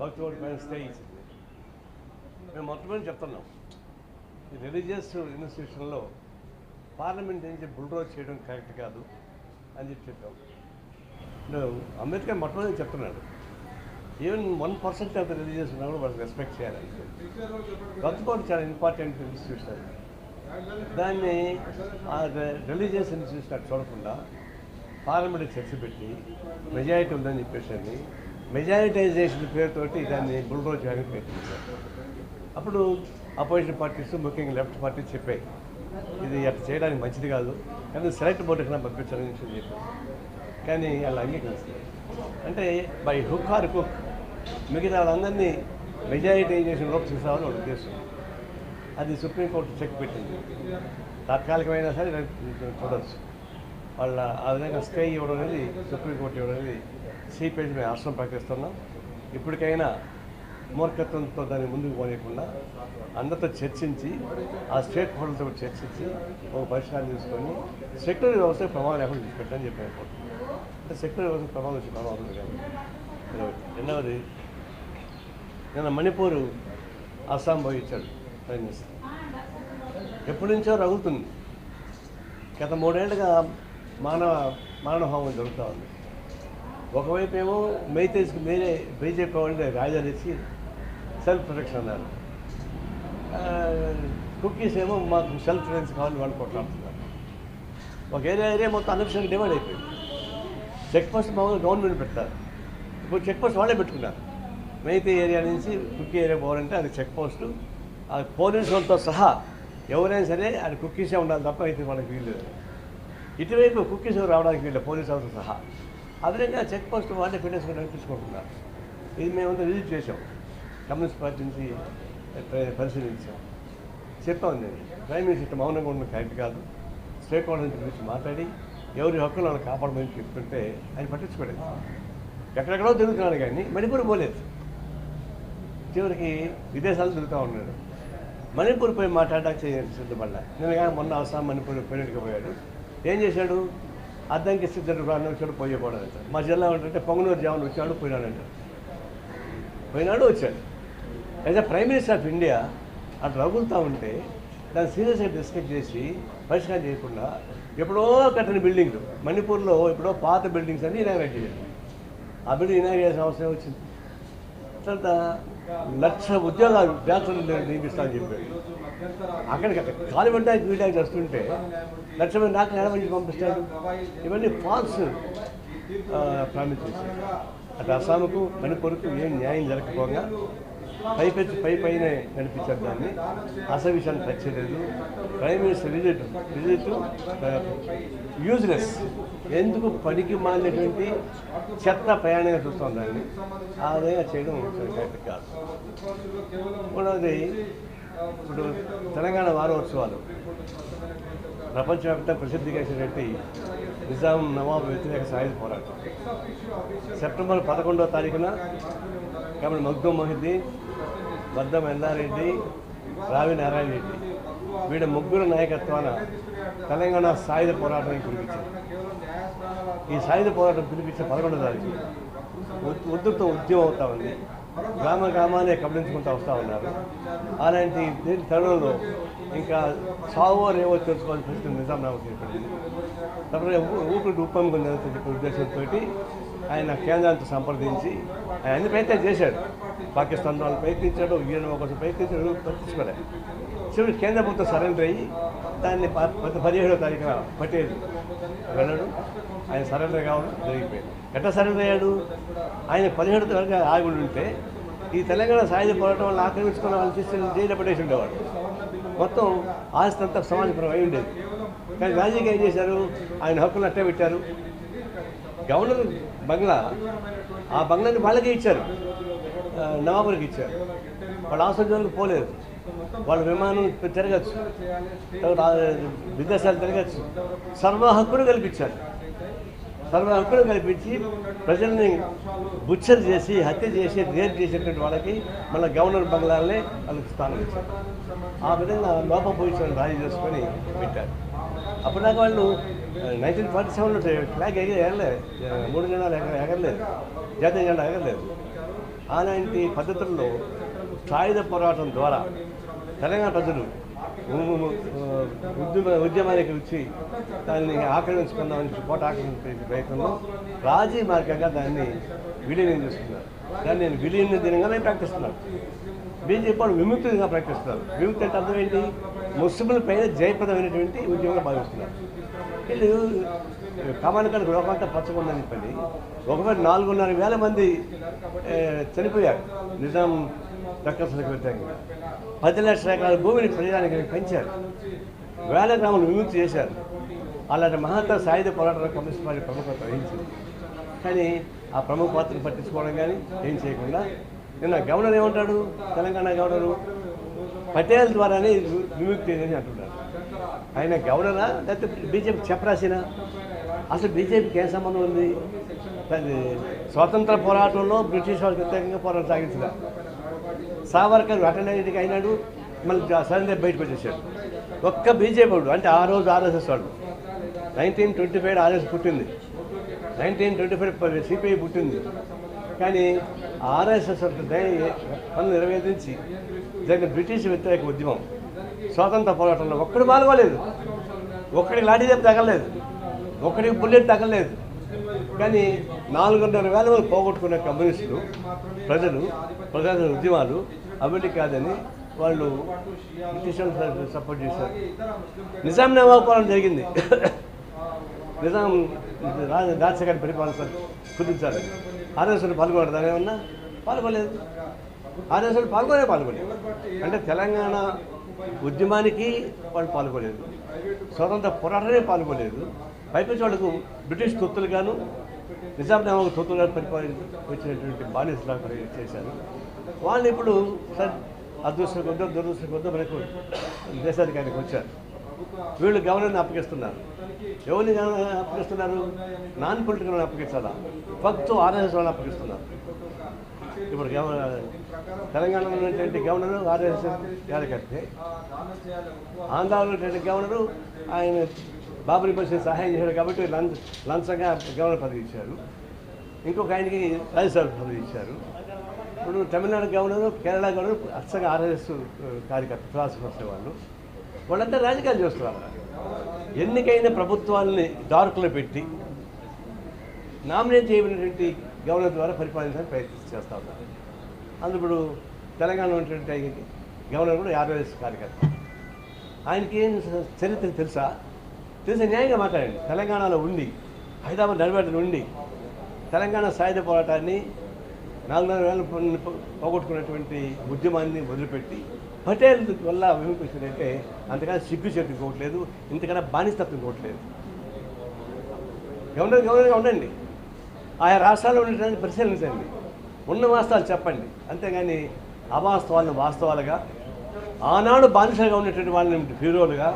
భక్తుడి పైన స్టే ఇచ్చింది మేము మొట్టమొదటి చెప్తున్నాం. ఈ రిలీజియస్ ఇన్స్టిట్యూషన్లో పార్లమెంట్ నుంచి బుల్రోజ్ చేయడం కరెక్ట్ కాదు అని చెప్పి చెప్పాం. అంబేద్కర్ మొట్టమొదటి చెప్తున్నాడు even one percent of religious ఉన్నా కూడా వాళ్ళకి రెస్పెక్ట్ చేయాలని భక్తుకోటి చాలా ఇంపార్టెంట్ ఇన్స్టిట్యూషన్. దాన్ని రిలీజియస్ ఇన్స్టిట్యూషన్ అటు చూడకుండా పార్లమెంట్ చర్చ పెట్టి మెజారిటీ ఉందని చెప్పేసి మెజారిటైజేషన్ పేరుతోటి దాన్ని బుల్రోజ్ అని పెట్టింది. అప్పుడు అపోజిషన్ పార్టీస్ ముఖ్యంగా లెఫ్ట్ పార్టీస్ చెప్పాయి ఇది అట్లా చేయడానికి మంచిది కాదు కానీ సెలెక్ట్ బోర్డు కన్నా పంపించాలని చెప్పి కానీ అలా అంగీకరిస్తుంది అంటే బై హుక్ ఆర్ కుక్ మిగతా వాళ్ళందరినీ మెజారిటైజేషన్ లోపు తీసుకురావాలని వాళ్ళ ఉద్దేశం. అది సుప్రీంకోర్టు చెక్ పెట్టింది. తాత్కాలికమైనా సరే చూడవచ్చు వాళ్ళ ఆ విధంగా స్టే ఇవ్వడం అనేది సుప్రీంకోర్టు ఇవ్వడం అనేది సిపిఐ మేము హర్షం ప్రకటిస్తున్నాం. ఇప్పటికైనా మూర్ఖత్వంతో దాన్ని ముందుకు పోనీయకుండా అందరితో చర్చించి ఆ స్టేట్ హోల్డర్తో చర్చించి ఒక పరిష్కారం తీసుకొని సెక్యులర్ వ్యవస్థ ప్రమాదం లేకుండా తీసుకెట్టని చెప్పి అనుకుంటున్నాం అంటే సెక్యులర్ వ్యవస్థ ప్రమాదం వచ్చి ప్రమాదం ఉంది కానీ రెండవది నిన్న మణిపూర్ అస్సాం పోయి ఇచ్చాడు ప్రైమ్ మినిస్టర్. ఎప్పటి నుంచో రగులుతుంది. గత మూడేళ్ళుగా మానవ మానవ జరుగుతూ ఉంది. ఒకవైపు ఏమో మైతేజ్కి మీరే బీజేపీ వాళ్ళని రాజధాని సెల్ఫ్ ప్రొటెక్షన్ అన్నారు. కుక్కీస్ కుకీస్ ఏమో మాకు సెల్ఫ్ డిఫెన్స్ కావాలని వాళ్ళు కొట్లాడుతున్నారు. ఒక ఏరియా ఏరియా మొత్తం అనఫిషియల్గా డిమాండ్ అయిపోయింది. చెక్ పోస్ట్ మామూలుగా గవర్నమెంట్ పెట్టారు ఇప్పుడు చెక్ పోస్ట్ వాళ్ళే పెట్టుకున్నారు. మైతే ఏరియా నుంచి కుక్కీ ఏరియా పోవాలంటే అది చెక్ పోస్ట్. ఆ వాళ్ళతో సహా ఎవరైనా సరే అది కుక్కీసే ఉండాలి తప్ప అయితే వాళ్ళకి వీలు లేదు. ఇటువైపు కుక్కీస్ రావడానికి వీళ్ళ పోలీస్ ఆఫీసర్ సహా. అదనంగా చెక్ పోస్ట్ వాళ్ళే పెట్టేసుకుని నడిపించుకుంటున్నారు ఇది మేమంతా విజిట్ చేసాం కమ్యూనిస్ట్ పార్టీ నుంచి పరిశీలించాం. చెప్పాం నేను. ప్రైమ్ మినిస్టర్ మౌనంగా ఉండడం కరెక్ట్ కాదు. స్టేక్ హోల్డర్ గురించి మాట్లాడి ఎవరి హక్కులు వాళ్ళు కాపాడమని చెప్తుంటే ఆయన పట్టించుకోలేదు. ఎక్కడెక్కడో తిరుగుతున్నాడు కానీ మణిపూర్ పోలేదు. చివరికి విదేశాలు తిరుగుతూ ఉన్నాడు. మణిపూర్ పోయి మాట్లాడడానికి సిద్ధపడ్డా నేను కానీ మొన్న అవసరం మణిపూర్ పోయినట్టుగా పోయాడు. ఏం చేశాడు? అద్దంకి సిద్ధుడు ప్రాణం వచ్చాడు పోయకూడదు మా జిల్లా ఏంటంటే పొంగనూరు జామున్ వచ్చాడు పోయినాడంట. పోయినాడు వచ్చాడు. As a prime minister of India అట్లా రగులుతూ ఉంటే దాన్ని సీరియస్గా డిస్కస్ చేసి పరిష్కారం చేయకుండా ఎప్పుడో కట్టిన బిల్డింగ్లు మణిపూర్లో ఎప్పుడో పాత బిల్డింగ్స్ అన్ని ఇనాగ్రేట్ చేయాలి ఆ బిల్డింగ్ ఇనాగ్రేట్ చేసిన అవసరం వచ్చింది? తర్వాత లక్ష ఉద్యోగాలు బ్యాచులు నేను నియమిస్తానని చెప్పాడు అక్కడికి అక్కడ కాలు పెట్టడానికి వీళ్ళకి వస్తుంటే లక్ష మంది డాక్టర్ ఎలా పంపిస్తాడు ఇవన్నీ ఫాల్స్ ప్రామిస్ చేశాడు అటు అస్సాంకు మణిపూర్కు ఏం న్యాయం జరగకపోగా పైపెచ్చి పై పైన నడిపించారు దాన్ని. అసలు విషయాన్ని టచ్ చేయలేదు prime minister visit visit useless ఎందుకు పనికి మాలినటువంటి చెత్త ప్రయాణంగా చూస్తాం దాన్ని? ఆ విధంగా చేయడం కరెక్ట్ కాదు. మూడవది ఇప్పుడు తెలంగాణ వారోత్సవాలు. ప్రపంచవ్యాప్తంగా ప్రసిద్ధిగాసినటువంటి నిజాం నవాబ్ వ్యతిరేక సాయుధ పోరాటం. సెప్టెంబర్ పదకొండవ తారీఖున కాబట్టి మగ్గు మహిద్దీన్ బద్దం ఎల్లారెడ్డి రావి నారాయణ రెడ్డి. వీళ్ళ ముగ్గురు నాయకత్వాన తెలంగాణ సాయుధ పోరాటానికి పిలిపించారు. ఈ సాయుధ పోరాటం పిలిపించిన పదకొండవ తారీఖు ఉద్- ఉద్యమం అవుతా ఉంది. గ్రామ గ్రామాన్ని కబలించుకుంటూ వస్తూ ఉన్నారు. అలాంటి తరుణంలో ఇంకా సావో రేవో తెలుసుకోవాల్సిన పరిస్థితి నిజాం నాకు ఏర్పడింది తర్వాత ఊపిరి రూపం ఉందని చెప్పే ఉద్దేశంతో ఆయన కేంద్రాలతో సంప్రదించి ఆయన అన్ని ప్రయత్నాలు చేశాడు. పాకిస్తాన్ వాళ్ళు ప్రయత్నించాడు ఈయన కోసం ప్రయత్నించాడు తప్పించుకోలే చివరి కేంద్ర ప్రభుత్వం సరెండర్ అయ్యి దాన్ని ప- పదిహేడో తారీఖున పట్టేది వెళ్ళడు. ఆయన సరెండర్ కావడం జరిగిపోయింది. ఎట్లా సరెండర్ అయ్యాడు? ఆయన పదిహేడు తారీఖు ఆగి ఉంటే ఈ తెలంగాణ సాయుధ పోరాటం వాళ్ళు ఆక్రమించుకున్న వాళ్ళు తీసుకుని జైలు పడేసి ఉండేవాడు. మొత్తం ఆస్తి అంతా సమాజపరం అయి ఉండేది. కానీ రాజకీయ ఏం చేశారు? ఆయన హక్కులు అట్టే పెట్టారు. గవర్నర్ బంగ్లా ఆ బంగ్లాని వాళ్ళకే ఇచ్చారు. ఆ, నవాబులకు ఇచ్చారు. వాళ్ళు ఆశ్రయాలకు పోలేదు. వాళ్ళ విమానం తిరగచ్చు. తర్వాత విదేశాలు తిరగచ్చు. సర్వ హక్కులు కల్పించారు. సర్వ హక్కులు కల్పించి ప్రజల్ని బుచ్చర్ చేసి హత్య చేసి రేపు చేసేటువంటి వాళ్ళకి మళ్ళీ గవర్నర్ బంగ్లాలనే వాళ్ళకి స్థానం ఇచ్చారు. ఆ విధంగా లోప పొజిషన్ రాజీ చేసుకొని పెట్టారు. అప్పటిదాకా వాళ్ళు నైన్టీన్ ఫార్టీ సెవెన్లో ఫ్లాగ్ ఎగిరి ఎగరలేదు మూడు జనాలు ఎగర ఎగరలేదు. జాతీయ జెండా ఎగరలేదు. అలాంటి పద్ధతుల్లో సాయుధ పోరాటం ద్వారా తెలంగాణ ప్రజలు ఉద్యమ ఉద్యమానికి వచ్చి దాన్ని ఆక్రమించుకుందామని కోట ఆక్రమించే ప్రయత్నంలో రాజీ మార్గంగా దాన్ని విలీనం చేస్తున్నారు. దాన్ని నేను విలీన దినంగా నేను ప్రకటిస్తున్నాను. బీజేపీ వాళ్ళు విముక్తిగా ప్రకటిస్తున్నారు. విముక్తి అంటే అర్థం ఏంటి? ముస్లింల పైన జయప్రదమైనటువంటి ఉద్యమంగా భావిస్తున్నారు. వీళ్ళు కమానికల్ లోకంతా పచ్చకుందని చెప్పండి ఒకవేళ నాలుగున్నర వేల మంది చనిపోయారు. నిజాం దక్కసలకు వ్యతిరేకంగా పది లక్షల ఎకరాల భూమిని ప్రజానికి పెంచారు. వేల గ్రాములు విముక్తి చేశారు. అలాంటి మహత్తర సాయుధ పోరాటంలో కమ్యూనిస్ట్ పార్టీ ప్రముఖ వహించింది. కానీ ఆ ప్రముఖ పాత్రను పట్టించుకోవడం కానీ ఏం చేయకుండా నిన్న గవర్నర్ ఏమంటాడు? తెలంగాణ గవర్నరు పటేల్ ద్వారానే విముక్తి అని అంటున్నారు. ఆయన గవర్నరా? లేకపోతే బీజేపీ చెప్పరాసినా? అసలు బీజేపీకి ఏం సంబంధం ఉంది? దాని స్వాతంత్ర పోరాటంలో బ్రిటిష్ వాళ్ళకి వ్యతిరేకంగా పోరాటం సాగించిన సావర్కర్ అటెండెంట్కి అయినాడు మళ్ళీ సడన్గా బయటకు వచ్చేసాడు. ఒక్క బీజేపీ వాడు అంటే ఆ రోజు ఆర్ఎస్ఎస్ వాడు. నైన్టీన్ ట్వంటీ ఫైవ్ ఆర్ఎస్ పుట్టింది. నైన్టీన్ ట్వంటీ ఫైవ్ సిపిఐ పుట్టింది. కానీ ఆర్ఎస్ఎస్ పనులు నిర్వహించి దాన్ని బ్రిటిష్ వ్యతిరేక ఉద్యమం స్వాతంత్ర పోరాటంలో ఒక్కడు పాల్గొలేదు ఒక్కడికి లాఠీ దెబ్బ తగలలేదు. ఒక్కడికి బుల్లెట్ తగలలేదు. కానీ నాలుగున్నర వేల మంది పోగొట్టుకున్న కమ్యూనిస్టులు ప్రజలు ప్రజల ఉద్యమాలు అభివృద్ధి కాదని వాళ్ళు బ్రిటిష్ సపోర్ట్ చేశారు. నిజాం నవాబ్ పాలన జరిగింది. నిజాం రా- రాజశేఖర్ పరిపాలన కుదించాలి ఆర్ఎస్ఎల్ పాల్గొనరు దాని ఏమన్నా? పాల్గొలేదు. ఆర్ఎస్ఎల్ పాల్గొనే పాల్గొలేదు. అంటే తెలంగాణ ఉద్యమానికి వాళ్ళు పాల్గొలేదు. స్వతంత్ర పోరాటమే పాల్గొలేదు. పైపించి వాళ్ళకు బ్రిటిష్ తొత్తులు గాను నవాబ్ తొత్తులుగా పరిపాలన వచ్చినటువంటి బానిసలా చేశారు. వాళ్ళు ఇప్పుడు సార్ అదృష్టం కొద్దో దురదృష్టం కొద్దో మనకు దేశాధికారికి వచ్చారు. వీళ్ళు గవర్నర్ని అప్పగిస్తున్నారు. ఎవరిని అప్పగిస్తున్నారు? నాన్ పొలిటికల్ అప్పగించాలా? ఫక్తు ఆర్ఎస్ఎస్ వాళ్ళని అప్పగిస్తున్నారు. ఇప్పుడు గవర్నర్ తెలంగాణలో ఉన్నటువంటి గవర్నర్ ఆర్ఎస్ఎస్ కార్యకర్తే. ఆంధ్రాలో ఉన్నటువంటి గవర్నరు ఆయన బాబుని పరిస్థితి సహాయం చేశాడు కాబట్టి లంచ్ లంచంగా గవర్నర్ పదవి ఇచ్చారు ఇంకొక ఆయనకి రాజ్యసభ పదవి ఇచ్చారు ఇప్పుడు తమిళనాడు గవర్నరు కేరళ గవర్నర్ అచ్చగా ఆర్ఎస్ కార్యకర్త ఫిలాసఫర్స్ వాళ్ళు వాళ్ళంతా రాజకీయాలు చేస్తున్నారు. ఎన్నికైన ప్రభుత్వాలని డార్కులో పెట్టి నామినేట్ చేయబడినటువంటి గవర్నర్ ద్వారా పరిపాలించడానికి ప్రయత్నం చేస్తూ ఉన్నారు. అందుకు ఇప్పుడు తెలంగాణ ఉన్నటువంటి గవర్నర్ కూడా ఆర్ఎస్ కార్యకర్త. ఆయనకి ఏం చరిత్ర తెలుసా? తెలిసే న్యాయంగా మాట్లాడండి. తెలంగాణలో ఉండి హైదరాబాద్ నడిబెట్టలు ఉండి తెలంగాణ సాయుధ పోరాటాన్ని నాలుగున్నర వేల పోగొట్టుకున్నటువంటి ఉద్యమాన్ని వదిలిపెట్టి పటేల్ వల్ల విముఖిస్తుందంటే అంతకన్నా సిగ్గు చేతి ఇంకోట్లేదు ఇంతకన్నా బానిసత్వం ఇంకోట్లేదు. గవర్నర్ గవర్నర్గా ఉండండి. ఆయా రాష్ట్రాల్లో ఉండేటువంటి పరిశీలించండి ఉన్న వాస్తవాలు చెప్పండి. అంతేగాని అవాస్తవాలను వాస్తవాలుగా ఆనాడు బానిసలుగా ఉన్నటువంటి వాళ్ళని హీరోలుగా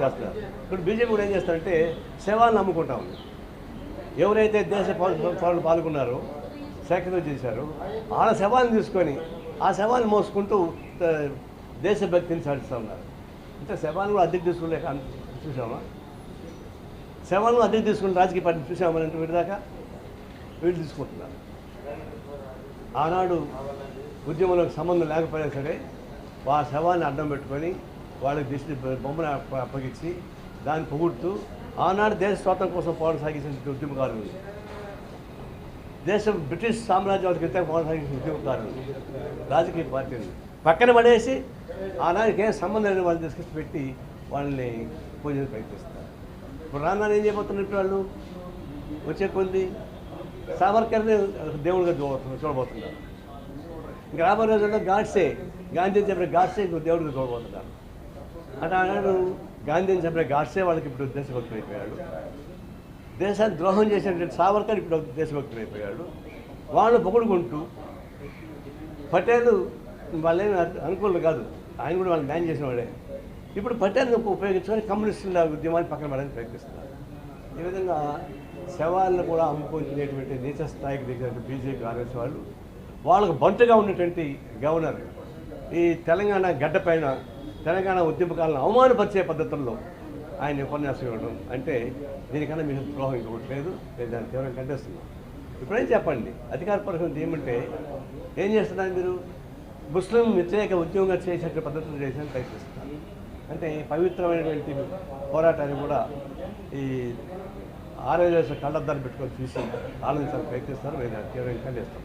చేస్తున్నారు. ఇప్పుడు బీజేపీ కూడా ఏం చేస్తారంటే శవాలను నమ్ముకుంటా ఉంది. ఎవరైతే దేశ పౌరులు పాల్గొన్నారో సేకరణ చేశారో వాళ్ళ శవాలను తీసుకొని ఆ శవాన్ని మోసుకుంటూ దేశభక్తిని సాధిస్తూ ఉన్నారు. అంటే శవాలను కూడా అద్దెకు తీసుకోలేక చూసామా శవాలను అద్దెకు తీసుకుని రాజకీయ పార్టీ చూసామని వీటిదాకా వీళ్ళు తీసుకుంటున్నారు. ఆనాడు ఉద్యమంలో సంబంధం లేకపోయినా సరే ఆ శవాన్ని అడ్డం పెట్టుకొని వాళ్ళకి దిష్టి బొమ్మను అప్పగించి దాన్ని పొగుడుతూ ఆనాడు దేశ స్వాతంత్రం కోసం పోరాటం సాగించిన ఉద్యమకారులు. దేశం బ్రిటిష్ సామ్రాజ్యానికి వ్యతిరేక పోరాటం సాగించిన ఉద్యమకారులు. రాజకీయ పార్టీలు. పక్కన పడేసి ఆనాడికి ఏం సంబంధం లేని వాళ్ళని తీసుకొచ్చి పెట్టి వాళ్ళని పూజలు ప్రయత్నిస్తారు. ఇప్పుడు రానా ఏం చేయబోతున్నారు వాళ్ళు? వచ్చే కొద్ది సావర్కర్ని దేవుడిగా చూడబోతున్నారు చూడబోతున్నారు. ఇంకా రాబోయే రోజుల్లో గాడ్సే గాంధీ చెప్పిన గాడ్సే ఇప్పుడు దేవుడిగా చూడబోతున్నారు. అని అన్నాడు. గాంధీని చెప్పిన గాడ్సే వాళ్ళకి ఇప్పుడు దేశభక్తులు అయిపోయాడు. దేశాన్ని ద్రోహం చేసినటువంటి సావర్కర్ ఇప్పుడు దేశభక్తులు అయిపోయాడు. వాళ్ళు పొగుడుకుంటూ పటేల్ వాళ్ళేమి అనుకూలం కాదు. ఆయన కూడా వాళ్ళు మ్యాన్ చేసిన వాడే ఇప్పుడు పటేల్ని ఉపయోగించుకొని కమ్యూనిస్టుల ఉద్యమాన్ని పక్కన పడడానికి ప్రయత్నిస్తున్నారు. ఈ విధంగా శవాలను కూడా అమ్ముకునేటువంటి నీచ స్థాయికి దిగిన బీజేపీ కాంగ్రెస్ వాళ్ళు వాళ్ళకు బంటుగా ఉన్నటువంటి గవర్నర్ ఈ తెలంగాణ గడ్డ పైన తెలంగాణ ఉద్యమకాలను అవమానపరిచే పద్ధతుల్లో ఆయన ఉపన్యాసం ఇవ్వడం అంటే దీనికన్నా మీకు ద్రోహం ఇవ్వట్లేదు లేదు. నేను దాన్ని తీవ్రంగా ఖండిస్తున్నాను. ఇప్పుడేం చెప్పండి? అధికార పరిస్థితి ఏమంటే ఏం చేస్తున్నారు మీరు? ముస్లిం వ్యతిరేక ఉద్యోగం చేసే పద్ధతులు చేసేందుకు ప్రయత్నిస్తున్నారు. అంటే పవిత్రమైనటువంటి పోరాటాన్ని కూడా ఈ ఆర్ఎల్ఎస్ కళ్ళద్దాలు పెట్టుకొని చూసి ఆనందించాలని ప్రయత్నిస్తారు నేను దాన్ని తీవ్రంగా ఖండిస్తాం